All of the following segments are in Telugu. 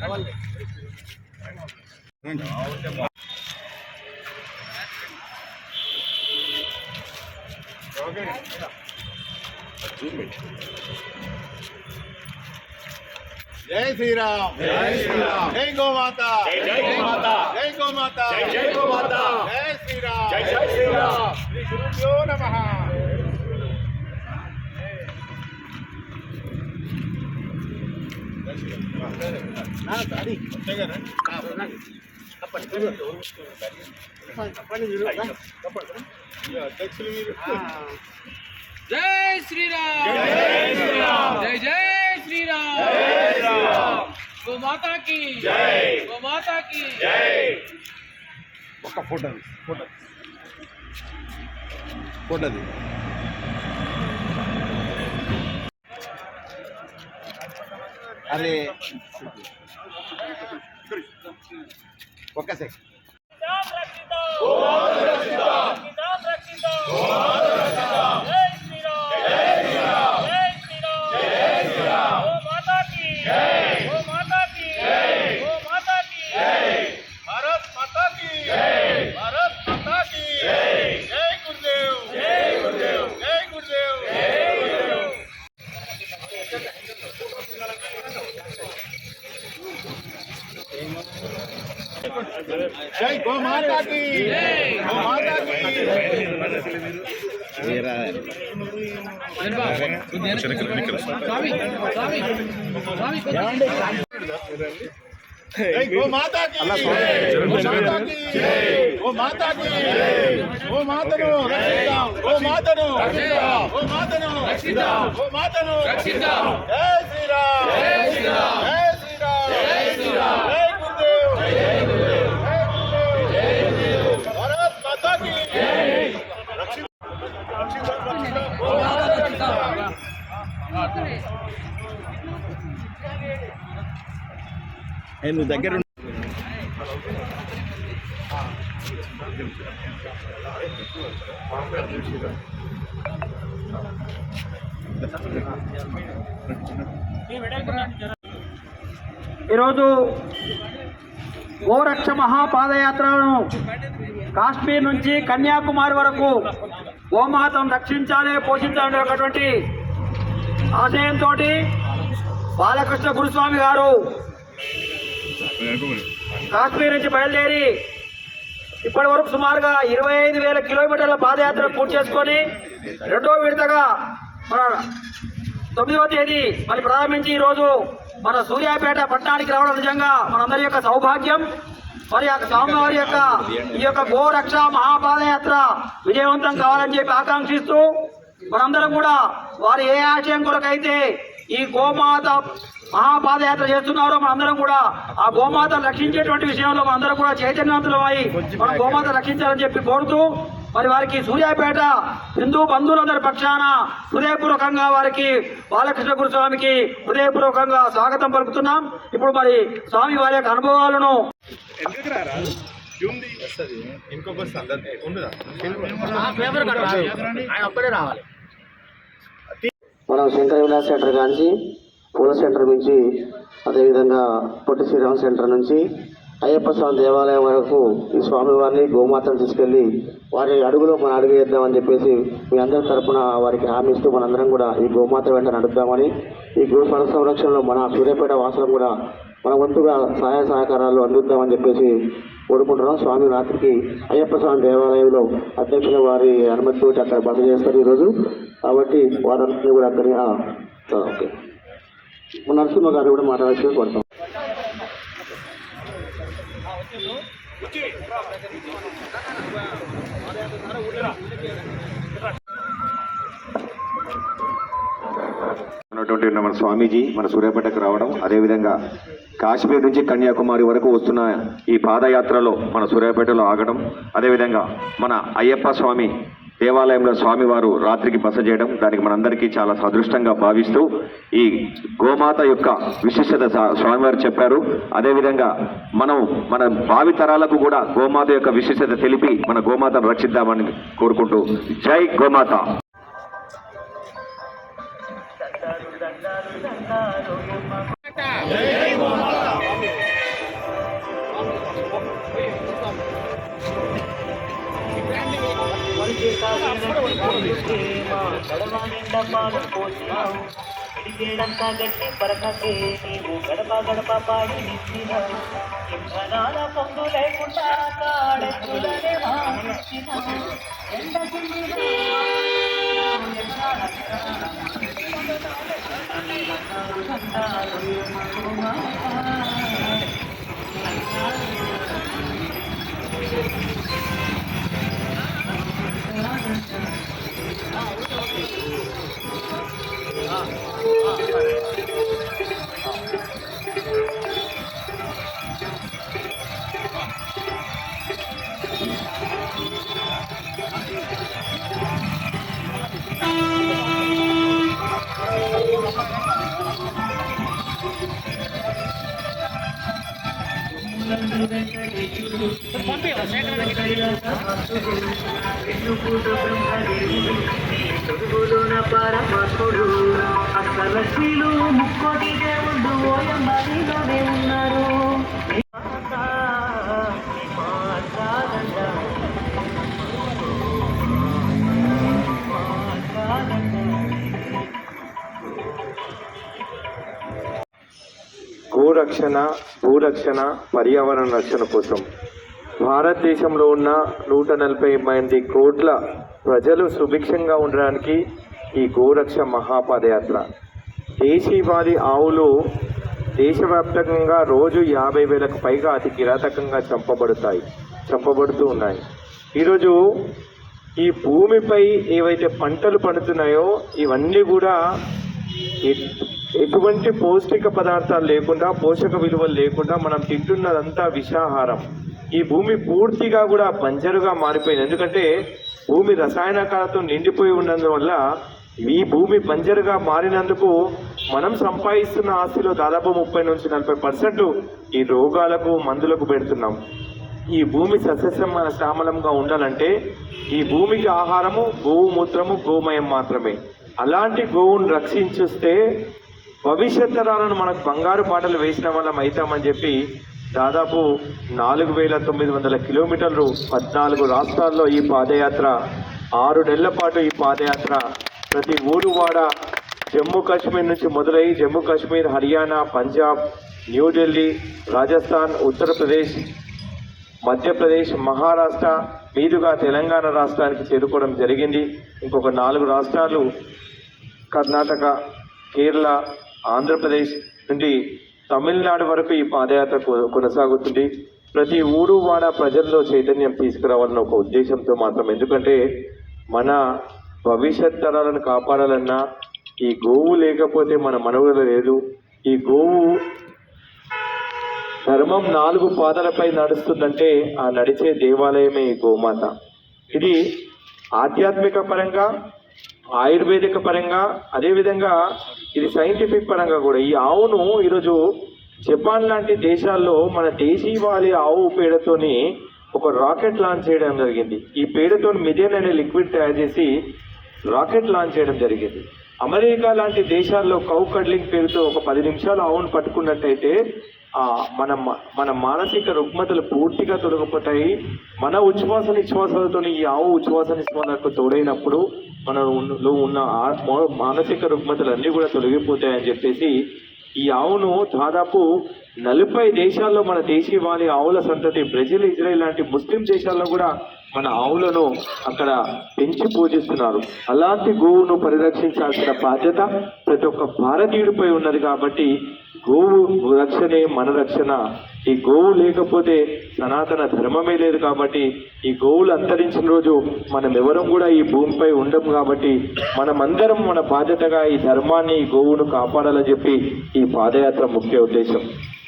జై శ్రీరామ్. జై గోమాత. జై గోమాత. జై గోమాత జై జై గోమాత. జై శ్రీరామ్. జై జై శ్రీరామ్. శ్రీ గురుభ్యో నమః. జై శ్రీరామ్. జై శ్రీరామ్. జై జై శ్రీరామ్. శ్రీరామ్. గో మాతా की జై. గో మాతా की జై. ఒక ఫోటో ఫోటో ఫోటోది. అరే ఒక్క సెకండ్ గోమాతాకి గోమాతాకి గోమాతాకి గోమాతాకి గోమాతను రక్షిద్దాం. గోమాతను రక్షిద్దాం. గోమాతను రక్షిద్దాం. గోమాతను రక్షిద్దాం. జై శ్రీరామ్. జై శ్రీరామ్. జై శ్రీరామ్. జై శ్రీరామ్. నువ్వు దగ్గర ఈరోజు గోరక్ష మహాపాదయాత్రను కాశ్మీర్ నుంచి కన్యాకుమారి వరకు గోమాతను రక్షించాలి పోషించాలి ఒకటువంటి ఆశయంతో బాలకృష్ణ గురుస్వామి గారు కాశ్మీర్ నుంచి బయలుదేరి ఇప్పటి వరకు సుమారుగా ఇరవై ఐదు వేల కిలోమీటర్ల పాదయాత్ర పూర్తి చేసుకొని రెండో విడతగా మన తొమ్మిదవ తేదీ మరి ప్రారంభించి ఈరోజు మన సూర్యాపేట పట్టణానికి రావడం నిజంగా మనందరి యొక్క సౌభాగ్యం. మరి ఆ స్వామివారి యొక్క ఈ యొక్క గోరక్ష మహాపాదయాత్ర విజయవంతం కావాలని చెప్పి ఆకాంక్షిస్తూ మనందరం కూడా వారి ఏ ఆశయం కొరకైతే ఈ గోమాత మహాపాదయాత్ర చేస్తున్నారో మనందరం కూడా. ఆ గోమాత రక్షించేటువంటి విషయంలో మనందరం కూడా చైతన్యవంతులమై మన గోమాత రక్షించాలని చెప్పి కోరుతూ మరి వారికి సూర్యాపేట హిందూ బంధువులందరి పక్షాన హృదయపూర్వకంగా వారికి బాలకృష్ణ గురుస్వామికి హృదయపూర్వకంగా స్వాగతం పలుకుతున్నాం. ఇప్పుడు మరి స్వామి వారి యొక్క అనుభవాలను ఇంకొక వస్తుంది ఉండదా? మనం శంకర విలాస్ సెంటర్ కాంచి పూల సెంటర్ నుంచి అదేవిధంగా పొట్టి శ్రీరామ్ సెంటర్ నుంచి అయ్యప్ప స్వామి దేవాలయం వరకు ఈ స్వామివారిని గోమాతను తీసుకెళ్ళి వారి అడుగులో మనం అడుగు వేద్దామని చెప్పేసి మీ అందరి తరపున వారికి హామీ ఇస్తూ మనందరం కూడా ఈ గోమాత వెంట నడుద్దామని ఈ గో సంరక్షణలో మన సూర్యాపేట వాసులం కూడా మన వంతుగా సహాయ సహకారాలు అందిద్దామని చెప్పేసి కోరుకుంటున్నాం. స్వామి రాత్రికి అయ్యప్ప స్వామి దేవాలయంలో అధ్యక్షుల వారి అనుమతితో అక్కడ బస చేస్తారు ఈరోజు. కాబట్టి వారందరినీ కూడా అక్కడి ఓకే. నరసింహ గారు కూడా మాట్లాడాల్సి కోరుతాం. ఉన్నటువంటి ఉన్నటువంటి మన స్వామీజీ మన సూర్యాపేటకు రావడం అదేవిధంగా కాశ్మీర్ నుంచి కన్యాకుమారి వరకు వస్తున్న ఈ పాదయాత్రలో మన సూర్యాపేటలో ఆగడం అదేవిధంగా మన అయ్యప్ప స్వామి దేవాలయంలో స్వామివారు రాత్రికి బస చేయడం దానికి మనందరికీ చాలా సదృష్టంగా భావిస్తూ ఈ గోమాత యొక్క విశిష్టత స్వామివారు చెప్పారు. అదేవిధంగా మనం మన భావి తరాలకు కూడా గోమాత యొక్క విశిష్టత తెలిపి మన గోమాతను రక్షిద్దామని కోరుకుంటూ జై గోమాత. పాడు పోసినావు అడిగేడంతా గట్టి పరకకే నీవు గడప గడప పాడి నిచ్చినావు ఇంధనాల పొంగు లేకుండా కాడెత్తులనే మానిచ్చినావు you. తొడుగులోన పరమాత్ముడు అష్టలక్ష్మిలు ముక్కోటి దేవుళ్ళు ఉన్నారు రక్షణ భూరక్షణ పర్యావరణ రక్షణ కోసం. భారతదేశంలో ఉన్న నూట నలభై మంది కోట్ల ప్రజలు సుభిక్షంగా ఉండడానికి ఈ గోరక్ష మహాపాదయాత్ర. దేశీవాది ఆవులు దేశవ్యాప్తంగా రోజు యాభై వేలకు పైగా అతి కిరాతకంగా చంపబడతాయి చంపబడుతూ ఉన్నాయి. ఈరోజు ఈ భూమిపై ఏవైతే పంటలు పండుతున్నాయో ఇవన్నీ కూడా ఎటువంటి పౌష్టిక పదార్థాలు లేకుండా పోషక విలువలు లేకుండా మనం తింటున్నదంతా విషాహారం. ఈ భూమి పూర్తిగా కూడా బంజరుగా మారిపోయింది. ఎందుకంటే భూమి రసాయనకాలతో నిండిపోయి ఉన్నందువల్ల ఈ భూమి బంజరుగా మారినందుకు మనం సంపాదిస్తున్న ఆస్తిలో దాదాపు ముప్పై నుంచి నలభై పర్సెంట్ ఈ రోగాలకు మందులకు పెడుతున్నాం. ఈ భూమి సస్యశ్యామల శ్యామలంగా ఉండాలంటే ఈ భూమికి ఆహారము గోవు మూత్రము గోమయం మాత్రమే. అలాంటి గోవును రక్షించుస్తే భవిష్యత్ తరాలను మనకు బంగారు పాటలు వేసిన వాళ్ళం అవుతామని చెప్పి దాదాపు నాలుగు వేల తొమ్మిది వందల కిలోమీటర్లు పద్నాలుగు రాష్ట్రాల్లో ఈ పాదయాత్ర ఆరు నెలల పాటు ఈ పాదయాత్ర. ప్రతి ఊరు వాడ జమ్మూ కాశ్మీర్ నుంచి మొదలై జమ్మూ కాశ్మీర్ హర్యానా పంజాబ్ న్యూఢిల్లీ రాజస్థాన్ ఉత్తరప్రదేశ్ మధ్యప్రదేశ్ మహారాష్ట్ర మీదుగా తెలంగాణ రాష్ట్రానికి చేరుకోవడం జరిగింది. ఇంకొక నాలుగు రాష్ట్రాలు కర్ణాటక కేరళ ఆంధ్రప్రదేశ్ నుండి తమిళనాడు వరకు ఈ పాదయాత్ర కొనసాగుతుంది. ప్రతి ఊరు వాడ ప్రజల్లో చైతన్యం తీసుకురావాలన్న ఒక ఉద్దేశంతో మాత్రం. ఎందుకంటే మన భవిష్యత్ తరాలను కాపాడాలన్నా ఈ గోవు లేకపోతే మన మనుగడ లేదు. ఈ గోవు ధర్మం నాలుగు పాదాలపై నడుస్తుందంటే ఆ నడిచే దేవాలయమే ఈ గోమాత. ఇది ఆధ్యాత్మిక పరంగా ఆయుర్వేదిక పరంగా అదేవిధంగా ఇది సైంటిఫిక్ పరంగా కూడా. ఈ ఆవును ఈరోజు జపాన్ లాంటి దేశాల్లో మన దేశీవాళి ఆవు పేడతోని ఒక రాకెట్ లాంచ్ చేయడం జరిగింది. ఈ పేడతో మిథేన్ అనే లిక్విడ్ తయారు చేసి రాకెట్ లాంచ్ చేయడం జరిగింది. అమెరికా లాంటి దేశాల్లో కౌ కడ్లింగ్ పేరుతో ఒక పది నిమిషాలు ఆవును పట్టుకున్నట్టయితే ఆ మన మన మానసిక రుగ్మతలు పూర్తిగా తొలగిపోతాయి. మన ఉచ్ఛ్వాస నిశ్వాసాలతో ఈ ఆవు ఉచ్ఛ్వాస నిశ్వాసాలకు తోడైనప్పుడు మనలో ఉన్న ఆ- మానసిక రుగ్మతలన్నీ కూడా తొలగిపోతాయని చెప్పేసి ఈ ఆవును దాదాపు నలభై దేశాల్లో మన దేశీవాళి ఆవుల సంతతి బ్రెజిల్ ఇజ్రాయెల్ లాంటి ముస్లిం దేశాల్లో కూడా మన ఆవులను అక్కడ పెంచి పూజిస్తున్నారు. అలాంటి గోవును పరిరక్షించాల్సిన బాధ్యత ప్రతి ఒక్క భారతీయుడిపై ఉన్నది కాబట్టి గోవు రక్షణే మన రక్షణ. ఈ గోవు లేకపోతే సనాతన ధర్మమే లేదు కాబట్టి ఈ గోవులు అంతరించిన రోజు మనం ఎవరం కూడా ఈ భూమిపై ఉండం కాబట్టి మనమందరం మన బాధ్యతగా ఈ ధర్మాన్ని ఈ గోవును కాపాడాలని చెప్పి ఈ పాదయాత్ర ముఖ్య ఉద్దేశం.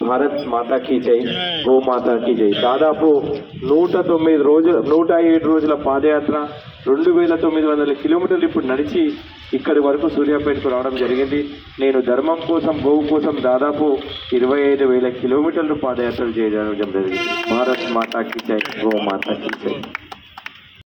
భారత్ మాతాకి జై. గోమాతాకి జై. దాదాపు నూట తొమ్మిది రోజుల నూట ఏడు రోజుల పాదయాత్ర రెండు వేల తొమ్మిది వందల కిలోమీటర్లు ఇప్పుడు నడిచి ఇక్కడి వరకు సూర్యాపేటకు రావడం జరిగింది. నేను ధర్మం కోసం గోవు కోసం దాదాపు ఇరవై ఐదు వేల కిలోమీటర్లు పాదయాత్రలు చేయడం జరిగింది. భారత్ మాతాకి జై గోమాతాకి జై.